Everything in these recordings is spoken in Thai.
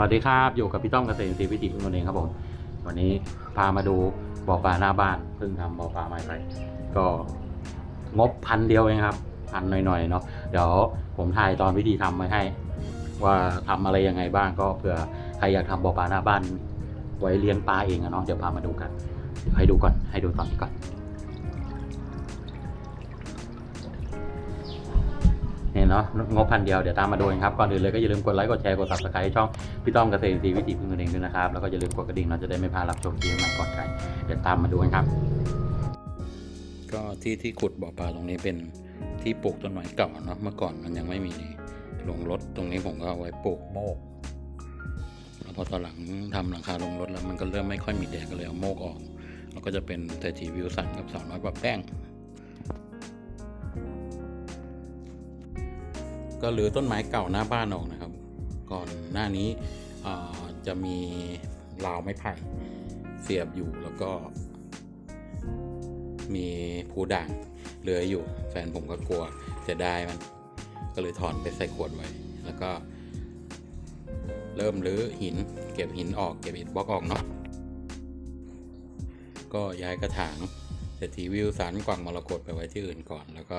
วัสดีครับอยู่กับพี่ต้อมเกษตรอินทรีย์วิถีพึ่งตนเองครับผมวันนี้พามาดูบ่อปลาหน้าบ้านเพิ่งทำบ่อปลาใหม่ไปก็งบพันเดียวเองครับพันหน่อยๆเนาะเดี๋ยวผมถ่ายตอนวิธีทำไว้ให้ ว่าทำอะไรยังไงบ้างก็เผื่อใครอยากทำบ่อปลาหน้าบ้าน ไว้เลี้ยงปลาเองอะเนาะเดี๋ยวพามาดูกันให้ดูก่อนให้ดูตอนนี้ก่อน เนาะงบพันเดียวเดี๋ยวตามมาดูนครับก่อนอื่นเลยก็อย่าลืมกดไลค์กดแชร์กด subscribe ช่องพี่ต้อมเกษตรศรีวิถีพึ่งตนเองด้วยนะครับแล้วก็อย่าลืมกดกระดิ่งเราจะได้ไม่พลาดรับชมคลิปใหม่ก่อนใครเดี๋ยวตามมาดูนครับ ก็ที่ที่ขุดบ่อปลาตรงนี้เป็นที่ปลูกต้นไม้เก่าเนาะเมื่อก่อนมันยังไม่มีลงรถตรงนี้ผมก็เอาไว้ปลูกโมกแล้วพอตอนหลังทำหลังคาลงรถแล้วมันก็เริ่มไม่ค่อยมีแดดก็เลยเอาโมกออกแล้วก็จะเป็นเศรษฐีวิวสันกับสาวน้อยปะแป้ง ก็หรือต้นไม้เก่าหน้าบ้านออกนะครับ ก่อนหน้านี้จะมีราวไม้ไผ่เสียบอยู่แล้วก็ มีผูด่างเหลืออยู่ แฟนผมก็กลัวเสียดายมัน ก็เลยถอนไปใส่ขวดไว้ แล้วก็ เริ่มรื้อหิน เก็บหินออกเก็บอิฐบล็อกออกเนาะก็ย้ายกระถางเศรษฐีวิวสันกวางมรกตไปไว้ที่อื่นก่อน แล้วก็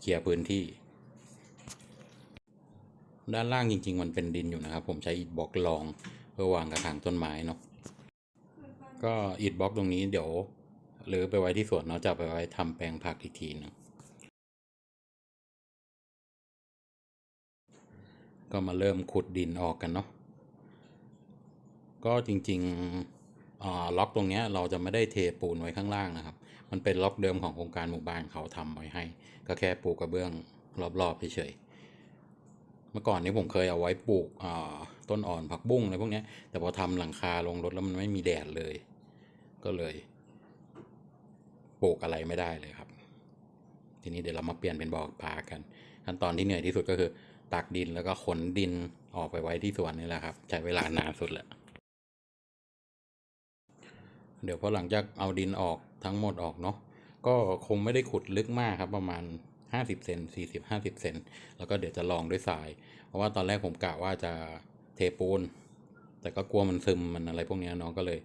เคลียร์พื้นที่ ด้านล่างจริง ๆ มันเป็นดินอยู่นะครับ ผมใช้อิฐบล็อกรองเพื่อวางกระถางต้นไม้เนาะก็อิฐบล็อกตรงนี้เดี๋ยว หรือไปไว้ที่สวนเนาะจะไปไว้ทำแปลงผักอีกทีหนึงก็มาเริ่มขุดดินออกกันเนาะก็จริงๆอ่าล็อกตรงเนี้ยเราจะไม่ได้เทปูนไว้ข้างล่างนะครับ มันเป็นล็อกเดิมของโครงการหมู่บ้านเขาทำไว้ให้ ก็แค่ปูกระเบื้องรอบๆเฉยๆ มื่อก่อนนี้ผมเคยเอาไว้ปลูกต้นอ่อนผักบุ้งอะไรพวกนี้แต่พอทำหลังคาลงรถแล้วมันไม่มีแดดเลย ก็เลยปลูกอะไรไม่ได้เลยครับ ทีนี้เดี๋ยวเรามาเปลี่ยนเป็นบ่อปลากัน ขั้นตอนที่เหนื่อยที่สุดก็คือตักดินแล้วก็ขนดินออกไปไว้ที่สวนนี่แหละครับ ใช้เวลานานสุดแหละเดี๋ยวพอหลังจากเอาดินออกทั้งหมดออกเนาะก็คงไม่ได้ขุดลึกมากครับประมาณ 50 เซน 40 50 เซน แล้วก็เดี๋ยวจะลองด้วยทราย เพราะว่าตอนแรกผมกะว่าจะเทปูน แต่ก็กลัวมันซึมมันอะไรพวกเนี้ยเนาะก็เลย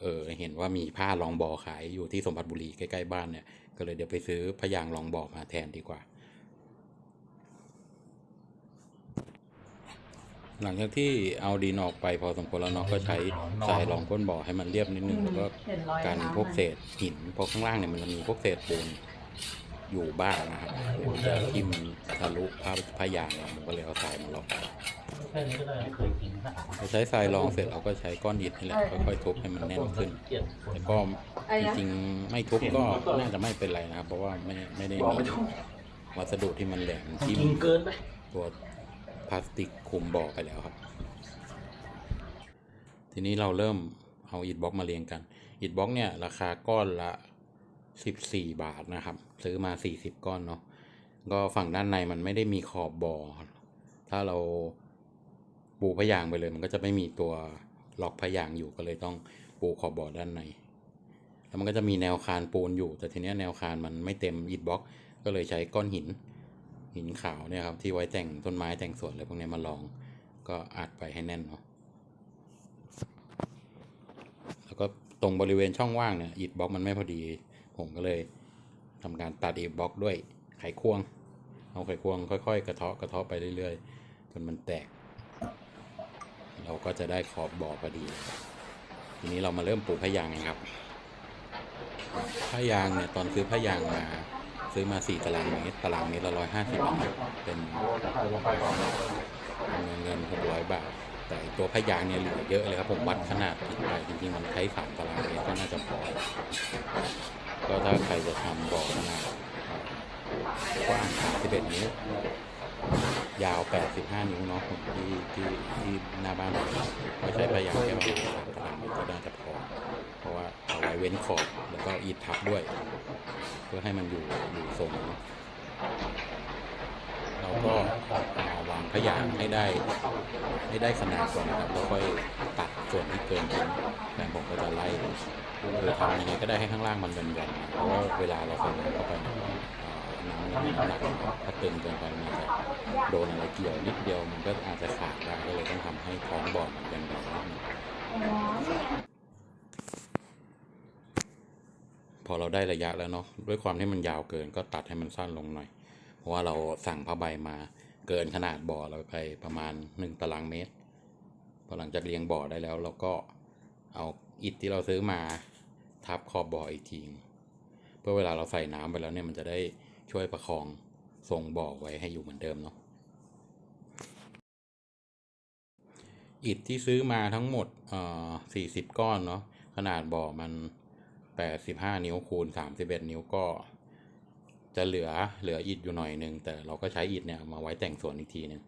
เออเห็นว่ามีผ้ารองบ่อขายอยู่ที่สมบัติบุรีใกล้ๆบ้านเนี่ย ก็เลยเดี๋ยวไปซื้อพยางรองบ่อมาแทนดีกว่า หลังจากที่เอาดินออกไปพอสมควรแล้วเนาะก็ใช้ทรายรองก้นบ่อให้มันเรียบนิดนึงแล้วก็การพวกเศษหินเพราะข้างล่างเนี่ยมันจะมีพวกเศษปูน อยู่บ้างนะครับเดี๋ยวมันจะทิ่มทะลุผ้าพยางเนี่ยผมก็เลยเอาทรายมาลองแค่นี้ก็ได้เคยกินนะพอใช้ทรายรองเสร็จเราก็ใช้ก้อนอิฐนี่แหละค่อยๆทุบให้มันแน่นขึ้นแต่ก็จริงๆไม่ทุบก็น่าจะไม่เป็นไรนะครับ เพราะว่าไม่ไม่ได้มีวัสดุที่มันแหลมที่กินเกินไปตัวพลาสติกคลุมบ่อไปแล้วครับ ทีนี้เราเริ่มเอาอิฐบล็อกมาเรียงกันอิฐบล็อกเนี่ยราคาก้อนละ สิบสี่บาทนะครับ ซื้อมาสี่สิบก้อนเนาะก็ฝั่งด้านในมันไม่ได้มีขอบบ่อถ้าเราปูพยางไปเลย มันก็จะไม่มีตัวล็อกพยางอยู่ก็เลยต้องปูขอบบ่อด้านใน แล้วมันก็จะมีแนวคานปูนอยู่ แต่ทีนี้แนวคานมันไม่เต็มอิฐบล็อก ก็เลยใช้ก้อนหิน หินขาวเนี่ยครับที่ไว้แต่งต้นไม้แต่งสวนอะไรพวกนี้มาลอง ก็อัดไปให้แน่นเนาะแล้วก็ตรงบริเวณช่องว่างเนี่ยอิฐบล็อกมันไม่พอดี ผมก็เลยทำการตัดอิฐบล็อกด้วยไขควง เอาไขควงค่อย ๆ กระเทาะกระเทาะไปเรื่อยๆ จนมันแตก เราก็จะได้ขอบบ่อพอดี ทีนี้เรามาเริ่มปลูกพะยางกันครับพะยางเนี่ยตอนซื้อพะยางมาซื้อมาสี่ตารางเมตร ตารางเมตรละร้อยห้าสิบบาทเป็นเงินหกร้อยบาท แต่ตัวพยางเนี่ยเหลือเยอะเลยครับผมวัดขนาดผิดไปจริงๆมันใช้สามตารางเมตรก็น่าจะพอก็ถ้าใครจะทำบ่อขนาดกว้าง31นิ้วยาว 85 นิ้วเนาะผมที่ที่ที่หน้าบ้านผมก็ใช้พยางแค่ประมาณสามตารางเมตรก็น่าจะพอ เพราะว่าเอาไว้เว้นขอบแล้วก็อีดทับด้วย เพื่อให้มันอยู่อยู่ทรงเนาะ ก็วางพยางให้ได้ให้ได้ขนาดก่อนนะครับแล้วค่อยตัดส่วนที่เกินทิ้งแฟนผมก็จะไล่คือทำยังไงก็ได้ให้ข้างล่างมันยันๆเพราะว่าเวลาเราใส่น้ำเข้าไปเนี่ยเอ่อน้ำมันหนักถ้าตึงเกินไปมันจะโดนอะไรเกี่ยวนิดเดียวมันก็อาจจะขาดได้ก็เลยต้องทำให้ท้องบ่อมันแบนๆนิดนึงพอเราได้ระยะแล้วเนาะด้วยความที่มันยาวเกินก็ตัดให้มันสั้นลงหน่อย ราะว่าเราสั่งผ้าใบมาเกินขนาดบ่อเราไปประมาณหนึ่งตารางเมตร พอหลังจากเรียงบ่อได้แล้วเราก็เอาอิฐที่เราซื้อมาทับขอบบ่ออีกทีเพื่อเวลาเราใส่น้ำไปแล้วเนี่ยมันจะได้ช่วยประคองทรงบ่อไว้ให้อยู่เหมือนเดิมเนาะอิฐที่ซื้อมาทั้งหมดเอ่อสี่สิบก้อนเนาะขนาดบ่อมันแปดสิบห้านิ้วคูณสามสิบเอ็ดนิ้วก็ จะเหลือเหลืออิฐอยู่หน่อยหนึ่งแต่เราก็ใช้อิฐเนี่ยมาไว้แต่งสวนอีกทีหนึ่ง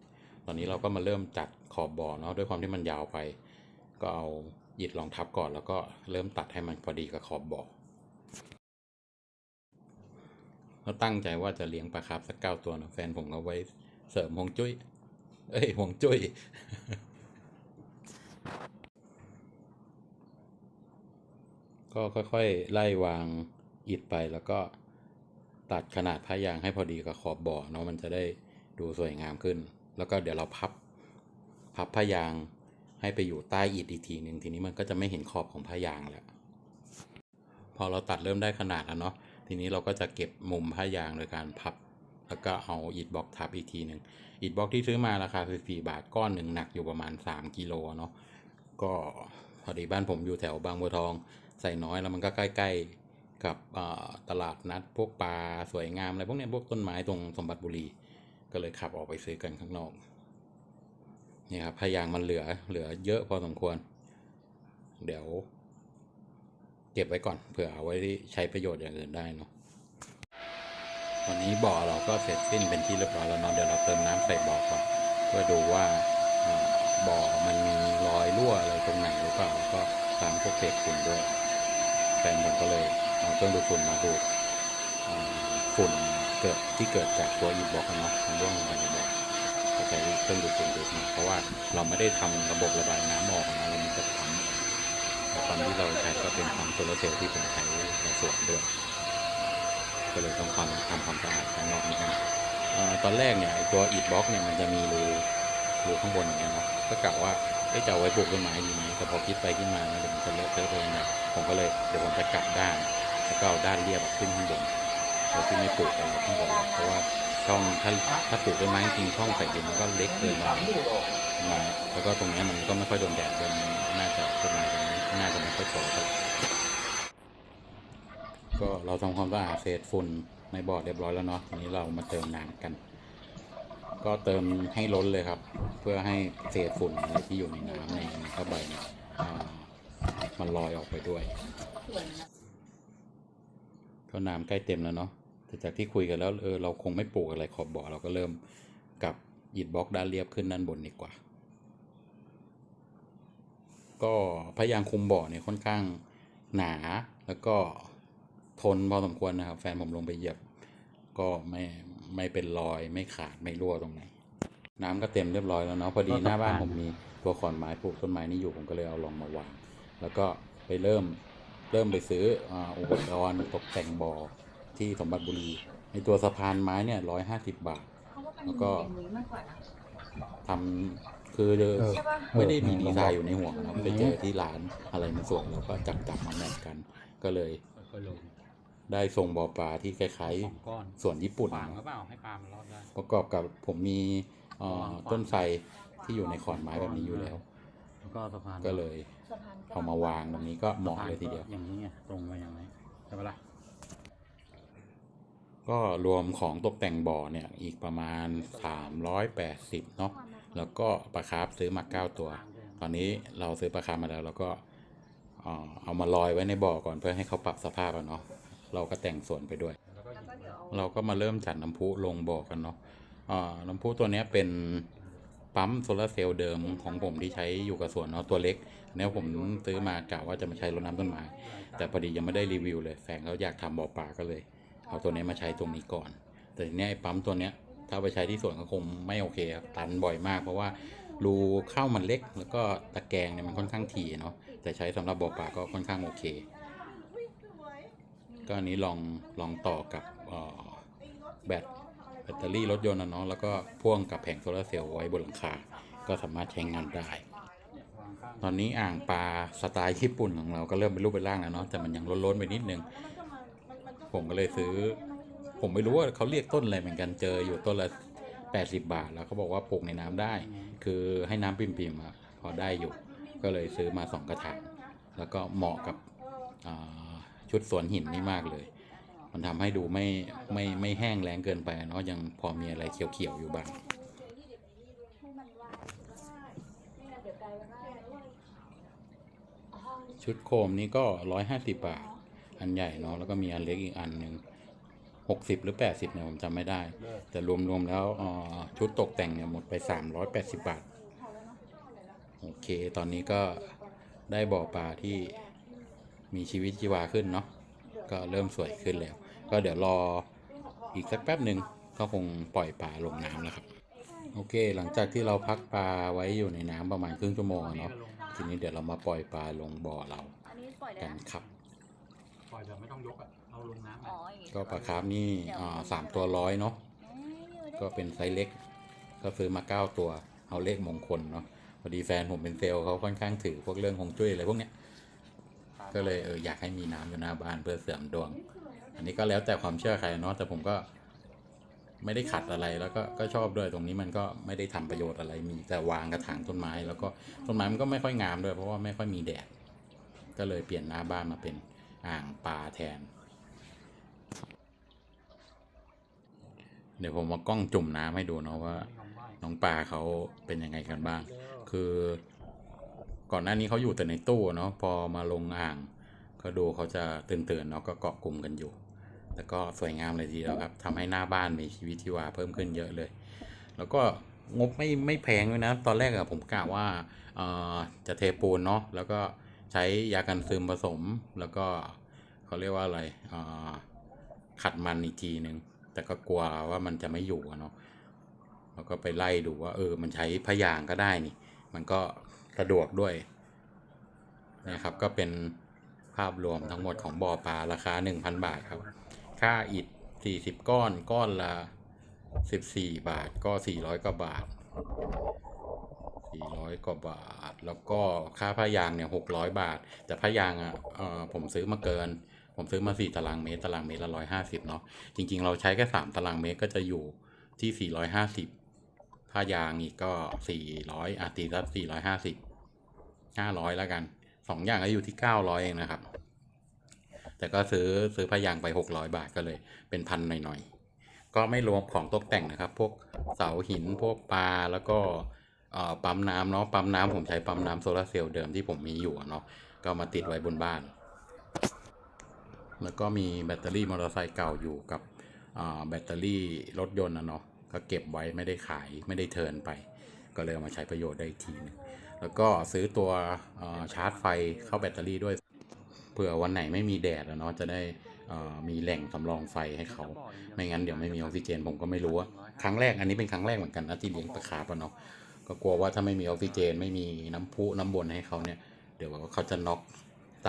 ตอนนี้เราก็มาเริ่มจัดขอบบ่อเนาะด้วยความที่มันยาวไป ก็เอาอิฐรองทับก่อน แล้วก็เริ่มตัดให้มันพอดีกับขอบบ่อแล้วตั้งใจว่าจะเลี้ยงปลาคาร์ฟสักเก้าตัวนะแฟนผมเอาไว้เสริมฮวงจุ้ย เอ้ยฮวงจุ้ยก็ค่อยๆ ไล่วางอิฐไปแล้วก็ ตัดขนาดผ้ายางให้พอดีกับขอบบ่อเนาะมันจะได้ดูสวยงามขึ้น แล้วก็เดี๋ยวเราพับพับผ้ายางให้ไปอยู่ใต้อิฐอีกทีหนึ่งทีนี้มันก็จะไม่เห็นขอบของผ้ายางแล้วพอเราตัดเริ่มได้ขนาดแล้วเนาะทีนี้เราก็จะเก็บมุมผ้ายางโดยการพับ แล้วก็เอาอิฐบล็อกทับอีกทีหนึ่งอิฐบล็อกที่ซื้อมาราคาคือ4บาทก้อนหนึ่งหนักอยู่ประมาณ 3กิโลเนาะก็พอดีบ้านผมอยู่แถวบางบัวทอง ใส่น้อยแล้วมันก็ใกล้ๆ กับตลาดนัดพวกปลาสวยงามอะไรพวกนี้พวกต้นไม้ตรงสมบัติบุรี ก็เลยขับออกไปซื้อกันข้างนอกนี่ครับพยางมันเหลือเหลือเยอะพอสมควร เดี๋ยว เก็บไว้ก่อนเผื่อเอาไว้ใช้ประโยชน์อย่างอื่นได้เนาะตอนนี้บ่อเราก็เสร็จสิ้นเป็นที่เรียบร้อยแล้วเนาะเดี๋ยวเราเติมน้ำใส่บ่อก่อนเพื่อดูว่าอ่าบ่อมันมีรอยรั่วอะไรตรงไหนหรือเปล่าแล้วก็ตามพวกเศษฝุ่นด้วยแฟนผมก็เลย เอาเครื่องดูดฝุ่นมาดูดฝุ่นเกิดที่เกิดจากตัวอีบล็อกอะเนาะมันร่วงลงไปในบ่อก็ใช้เครื่องดูดฝุ่นดูดมาเพราะว่าเราไม่ได้ทำระบบระบายน้ำออกนะเรามีแต่ปั๊มแต่ปั๊มที่เราใช้ก็เป็นปั๊มโซลาร์เซลล์ที่ผมใช้ในส่วนด้วยก็เลยต้องความทำความสะอาดข้างนอกนิดนึงตอนแรกเนี่ยตัวอีบล็อกเนี่ยมันจะมีรูรูข้างบนอย่างเงี้ยเนาะก็กะว่าเอ๊ะจะเอาไว้ปลูกต้นไม้ดีไหมแต่พอคิดไปคิดมาแล้วเดี๋ยวมันจะเลอะเทอะไปยังไงผมก็เลยเดี๋ยวผมจะกลับด้าน แล้วก็เอาด้านเรียบขึ้นข้างบนโดยที่ไม่ปลูกอะไรข้างบนเพราะว่าช่องถ้าถ้าปลูกต้นไม้จริงช่องใส่ดินมันก็เล็กเกินไปมาแล้วก็ตรงนี้มันก็ไม่ค่อยโดนแดดด้วยมันน่าจะต้นไม้ตรงนี้น่าจะไม่ค่อยโตเท่าก็เราทำความสะอาดเศษฝุ่นในบ่อเรียบร้อยแล้วเนาะทีนี้เรามาเติมน้ำกัน ก็เติมให้ล้นเลยครับ เพื่อให้เศษฝุ่นอะไรที่อยู่ในน้ำในในผ้าใบนมันลอยออกไปด้วย ก็น้ำใกล้เต็มแล้วเนาะแต่จากที่คุยกันแล้วเออเราคงไม่ปลูกอะไรขอบบ่อเราก็เริ่มกับอิฐบล็อกด้านเรียบขึ้นด้านบนดีกว่า ก็พยางคุมบ่อเนี่ยค่อนข้างหนาแล้วก็ทนพอสมควรนะครับ แฟนผมลงไปเหยียบ ก็ไม่ไม่เป็นรอยไม่ขาดไม่รั่วตรงไหนน้ำก็เต็มเรียบร้อยแล้วเนาะพอดีหน้าบ้านผมมีตัวขอนไม้ปลูกต้นไม้นี่อยู่ผมก็เลยเอาลองมาวาง แล้วก็ไปเริ่ม เริ่มไปซื้ออ่าอุปกรณ์ตกแต่งบ่อที่สมบัติบุรีในตัวสะพานไม้เนี่ยร้อยห้าสิบบาท แล้วก็ทำคือเดิมเออไม่ได้มีดีไซน์อยู่ในหัวนะครับไปเจอที่ร้านอะไรมาส่งแล้วก็จับจับมาแมทกัน ก็เลยค่อยๆลงได้ทรงบ่อปลาที่คล้ายสองก้อนๆส่วนญี่ปุ่นขวางนะหรือเปล่าให้ปลามันรอดได้ประกอบกับผมมีเอ่อต้นไทรที่อยู่ในขอนไม้แบบนี้อยู่แล้วแล้วก็สะพานก็เลย เอามาวางตรงนี้ก็เหมาะเลยทีเดียว อย่างนี้ไงตรงมาอย่างนี้ใช่ปะล่ะก็รวมของตกแต่งบ่อเนี่ยอีกประมาณ 380เนาะแล้วก็ปลาคาร์ฟซื้อมา 9 ตัว ตอนนี้เราซื้อปลาคาร์ฟมาแล้วแล้วก็เอ่อเอามาลอยไว้ในบ่อก่อนเพื่อให้เขาปรับสภาพอะเนาะเราก็แต่งสวนไปด้วยแล้วก็หยิบเราก็มาเริ่มจัดน้ำพุลงบ่อกันเนาะอ่าน้ำพุตัวเนี้ยเป็น ปั๊มโซลาร์เซลล์เดิมของผมที่ใช้อยู่กับสวนเนาะตัวเล็กอันเนี้ยผมซื้อมากะว่าจะมาใช้รดน้ำต้นไม้แต่พอดียังไม่ได้รีวิวเลยแฟนเขาอยากทำบ่อปลาก็เลย เอาตัวนี้มาใช้ตรงนี้ก่อน แต่ทีนี้ไอ้ปั๊มตัวเนี้ยถ้าไปใช้ที่สวนก็คงไม่โอเคครับตันบ่อยมาก เพราะว่ารูเข้ามันเล็ก แล้วก็ตะแกรงเนี่ยมันค่อนข้างถี่เนาะแต่ใช้สำหรับบ่อปลาก็ค่อนข้างโอเค ก็อันนี้ลองลองต่อกับแบต ตเตอรี่รถยนต์นะเนาะแล้วก็พ่วงกับแผงโซลาเซลล์ไว้บนหลังคา ก็สามารถใช้งานได้ ตอนนี้อ่างปลาสไตล์ญี่ปุ่นของเราก็เริ่มเป็นรูปเป็นร่างแล้วเนาะแต่มันยังล้นๆไปนิดนึง ผมก็เลยซื้อ ผมไม่รู้ว่าเขาเรียกต้นอะไรเหมือนกันเจออยู่ต้นละ80 บาท แล้วเขาบอกว่าปลูกในน้ำได้ คือให้น้ำปิ่มๆอะพอได้อยู่ ก็เลยซื้อมาสองกระถางแล้วก็เหมาะกับชุดสวนหินนี่มากเลย มันทำให้ดูไม่ไม่ไม่แห้งแล้งเกินไปเนาะยังพอมีอะไรเขียวๆอยู่บ้างชุดโคมนี้ก็ร้อยห้าสิบบาท อันใหญ่เนาะแล้วก็มีอันเล็กอีกอันหนึ่งหกสิบหรือแปดสิบเนี่ยผมจำไม่ได้ แต่รวมๆแล้วออชุดตกแต่งเนี่ยหมดไปสามร้อยแปดสิบบาท โอเค ตอนนี้ก็ได้บ่อปลาที่มีชีวิตชีวาขึ้นเนาะก็เริ่มสวยขึ้นแล้ว ก็เดี๋ยวรออีกสักแป๊บหนึ่งก็คงปล่อยปลาลงน้ำแล้วครับ โอเค หลังจากที่เราพักปลาไว้อยู่ในน้ำประมาณครึ่งชั่วโมงอะเนาะทีนี้เดี๋ยวเรามาปล่อยปลาลงบ่อเราอันนี้ปล่อยได้กันนะครับปล่อยแบบไม่ต้องยกอะเอาลงน้ำอ๋อะออย่างงี้ก็ปลาคาร์ฟนี่อ่าสามตัวร้อยเนาะเอ้ยอยู่ได้ก็เป็นไซส์เล็ก ก็ซื้อมาเก้าตัว เอาเลขมงคลเนาะพอดีแฟนผมเป็นเซลล์เขาค่อนข้างถือพวกเรื่องฮวงจุ้ยอะไรพวกเนี้ยก็เลยเอออยากให้มีน้ำอยู่หน้าบ้านเพื่อเสริมดวง อันนี้ก็แล้วแต่ความเชื่อใครเนาะแต่ผมก็ไม่ได้ขัดอะไรแล้วก็ก็ชอบด้วยตรงนี้มันก็ไม่ได้ทำประโยชน์อะไรมีแต่วางกระถางต้นไม้ แล้วก็ต้นไม้มันก็ไม่ค่อยงามด้วย เพราะว่าไม่ค่อยมีแดดก็เลยเปลี่ยนหน้าบ้านมาเป็นอ่างปลาแทน เดี๋ยวผมมากล้องจุ่มน้ำให้ดูเนาะว่า น้องปลาเขาเป็นยังไงกันบ้าง คือก่อนหน้านี้เขาอยู่แต่ในตู้เนาะพอมาลงอ่าง ก็ดูเขาจะตื่นๆเนาะก็เกาะกลุ่มกันอยู่ แต่ก็สวยงามเลยทีเดียวครับทำให้หน้าบ้านมีชีวิตชีวาเพิ่มขึ้นเยอะเลย แล้วก็งบไม่ไม่แพงด้วยนะ ตอนแรกอะผมกะว่าเออจะเทปูนเนาะแล้วก็ใช้ยากันซึมผสม แล้วก็เขาเรียกว่าอะไรเออขัดมันอีกทีหนึ่งแต่ก็กลัวว่ามันจะไม่อยู่เนาะแล้วก็ไปไล่ดูว่า เออ มันใช้พยางก็ได้นี่ มันก็สะดวกด้วยนะครับ ก็เป็นภาพรวมทั้งหมดของบ่อปลาราคา 1,000 บาทครับ ค่าอิฐ40ก้อนก้อนละ14บาทก็400กว่าบาท400กว่าบาท แล้วก็ค่าพยางเนี่ย600บาท แต่พยางอะผมซื้อมาเกิน ผมซื้อมา4ตารางเมตรตารางเมตรละ150เนาะจริง ๆ เราใช้แค่3ตารางเมตรก็จะอยู่ที่450ถ้ายางอีกก็400อาตีสัก450 500แล้วกันสองอย่างก็อยู่ที่900เองนะครับ แต่ก็ซื้อซื้อพยางไป 600 บาทก็เลยเป็นพันหน่อยๆ ก็ไม่รวมของตกแต่งนะครับ พวกเสาหินพวกปลาแล้วก็เอ่อปั๊มน้ำเนาะปั๊มน้ำผมใช้ปั๊มน้ำโซลาร์เซลล์เดิมที่ผมมีอยู่เนาะก็มาติดไว้บนบ้าน แล้วก็มีแบตเตอรี่มอเตอร์ไซค์เก่าอยู่กับอ่าแบตเตอรี่รถยนต์นะเนาะก็เก็บไว้ไม่ได้ขายไม่ได้เทิร์นไป ก็เลยมาใช้ประโยชน์ได้ทีหนึงแล้วก็ซื้อตัวเอ่อชาร์จไฟเข้าแบตเตอรี่ด้วย เผื่อวันไหนไม่มีแดดอะเนาะจะได้มีแหล่งสำรองไฟให้เขา ไม่งั้นเดี๋ยวไม่มีออกซิเจนผมก็ไม่รู้ว่าครั้งแรกอันนี้เป็นครั้งแรกเหมือนกันนะที่เลี้ยงปลาคาร์ปเนาะก็กลัวว่าถ้าไม่มีออกซิเจนไม่มีน้ำพุน้ำบนให้เขาเนี่ย เดี๋ยวเขาจะน็อก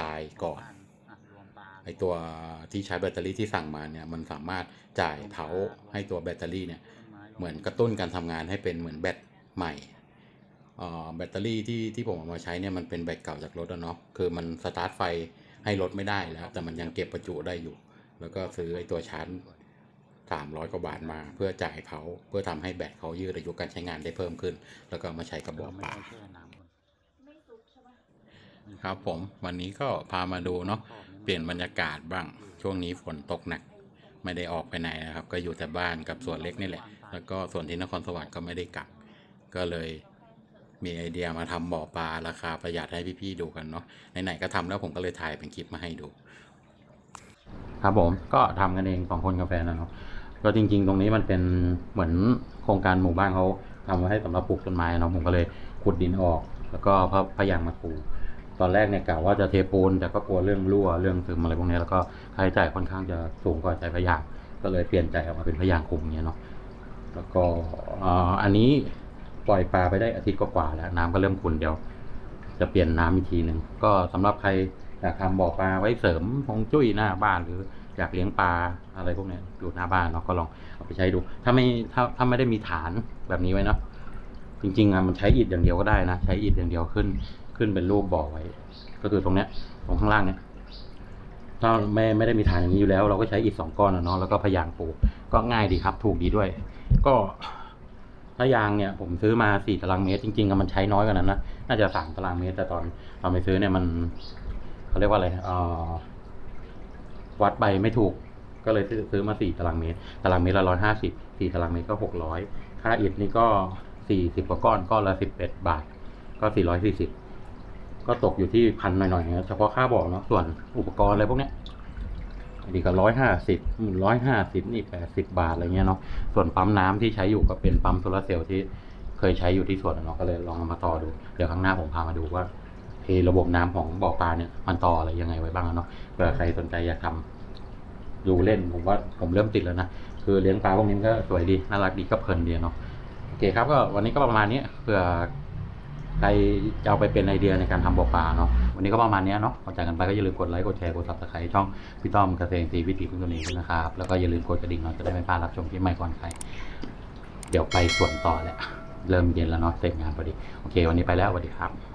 ตายก่อนไอตัวที่ใช้แบตเตอรี่ที่สั่งมาเนี่ยมันสามารถจ่ายเผาให้ตัวแบตเตอรี่เนี่ยเหมือนกระตุ้นการทำงานให้เป็นเหมือนแบตใหม่แบตเตอรี่ที่ที่ผมเอามาใช้เนี่ยมันเป็นแบตเก่าจากรถอะเนาะคือมันสตาร์ทไฟ ให้รถไม่ได้แล้ว แต่มันยังเก็บประจุได้อยู่ แล้วก็ซื้อไอตัวชาร์จสามร้อยกว่าบาทมาเพื่อจ่ายเขาเพื่อทำให้แบตเขายืดอายุการใช้งานได้เพิ่มขึ้น แล้วก็เอามาใช้กับบ่อเราไม่ปลาต้องแช่น้ำก่อนไม่สุกใช่ปะครับผมวันนี้ก็พามาดูเนาะขอบเปลี่ยนบรรยากาศบ้าง ช่วงนี้ฝนตกหนัก ไม่ได้ออกไปไหนนะครับ ก็อยู่แต่บ้านกับส่วนเล็กนี่แหละ แล้วก็ส่วนที่นครสวรรค์ก็ไม่ได้กลับ ก็เลย มีไอเดียมาทำบ่อปลาราคาประหยัดให้พี่ๆดูกันเนาะไหนๆก็ทำแล้วผมก็เลยถ่ายเป็นคลิปมาให้ดู ครับผมก็ทำกันเองสองคนกาแฟนะเนาะก็จริง ๆ ตรงนี้มันเป็นเหมือนโครงการหมู่บ้านเขาทำไว้ให้สำหรับปลูกต้นไม้เนาะผมก็เลยขุดดินออก แล้วก็พพยางมาปูตอนแรกเนี่ยกะว่าจะเทปูนแต่ก็กลัวเรื่องรั่วเรื่องซึมอะไรพวกนี้แล้วก็ค่าใช้จ่ายค่อนข้างจะสูงกว่าใช้พยางก็เลยเปลี่ยนใจออกมาเป็นพยางคุมเงี้ยเนาะแล้วก็อันนี้ ปล่อยปลาไปได้อาทิตย์กว่าๆแล้วน้ำก็เริ่มขุ่นเดียว จะเปลี่ยนน้ำอีกทีหนึ่งก็สำหรับใครอยากทำบ่อปลาไว้เสริมฮงจุ้ยหน้าบ้านหรืออยากเลี้ยงปลาอะไรพวกนี้อยู่หน้าบ้านเนาะก็ลองเอาไปใช้ดู ถ้าไม่ถ้าถ้าไม่ได้มีฐานแบบนี้ไว้เนาะจริงๆอะมันใช้อิฐอย่างเดียวก็ได้นะ ใช้อิฐอย่างเดียวขึ้นขึ้นเป็นรูปบ่อไว้ ก็คือตรงเนี้ยตรงข้างล่างเนี้ยถ้าไม่ไม่ได้มีฐานอย่างนี้อยู่แล้ว เราก็ใช้อิฐสองก้อนอะเนาะแล้วก็พยางปูก็ง่ายดีครับ ถูกดีด้วย ก็ ถ้ายางเนี่ยผมซื้อมาสี่ตารางเมตร จริงๆมันใช้น้อยกว่านั้นนะ น่าจะสามตารางเมตร แต่ตอนตอนไปซื้อเนี่ยมันเขาเรียกว่าอะไรวัดใบไม่ถูก ก็เลยซื้อมาสี่ตารางเมตร ตารางเมตรละร้อยห้าสิบสี่ตารางเมตรก็หกร้อยค่าอิฐนี่ก็สี่สิบกว่าก้อนก้อนละสิบเอ็ดบาท ก็สี่ร้อยสี่สิบก็ตกอยู่ที่พันหน่อยๆนะเฉพาะค่าบอกเนาะส่วนอุปกรณ์อะไรพวกเนี้ย อันนี้ก็ร้อยห้าสิบร้อยห้าสิบนี่แปดสิบาทอะไรเงี้ยเนาะ ส่วนปั๊มน้ำที่ใช้อยู่ก็เป็นปั๊มโซลาเซลล์ที่เคยใช้อยู่ที่สวนเนาะ ก็เลยลองเอามาต่อดู เดี๋ยวข้างหน้าผมพามาดูว่าเอระบบน้ำของบ่อปลาเนี่ยมันต่ออะไรยังไงไว้บ้างเนาะ เผื่อใครสนใจอยากทำดูเล่นผมว่าผมเริ่มติดแล้วนะ คือเลี้ยงปลาพวกนี้ก็สวยดี น่ารักดีก็เพลินดีเนาะ โอเคครับก็วันนี้ก็ประมาณนี้เผื่อใครจะเอาไปเป็นไอเดียในการทำบ่อปลาเนาะ วันนี้ก็ประมาณนี้เนาะพอนจากกันไปก็อย่าลืมกดไลค์กดแชร์กดซับสไครต์ช่องพี่ต้อมเกษตรซีวิถีพึ่งตัวนี้ด้วยนะครับแล้วก็อย่าลืมกดกระดิ่งเนาะจะได้ไม่พลาดรับชมคลิปใหม่ก่อนใครเดี๋ยวไปสวนต่อแหละเริ่มเย็นแล้วเนาะเสร็จงานพอดีโอเค วันนี้ไปแล้วสวัสดีครับ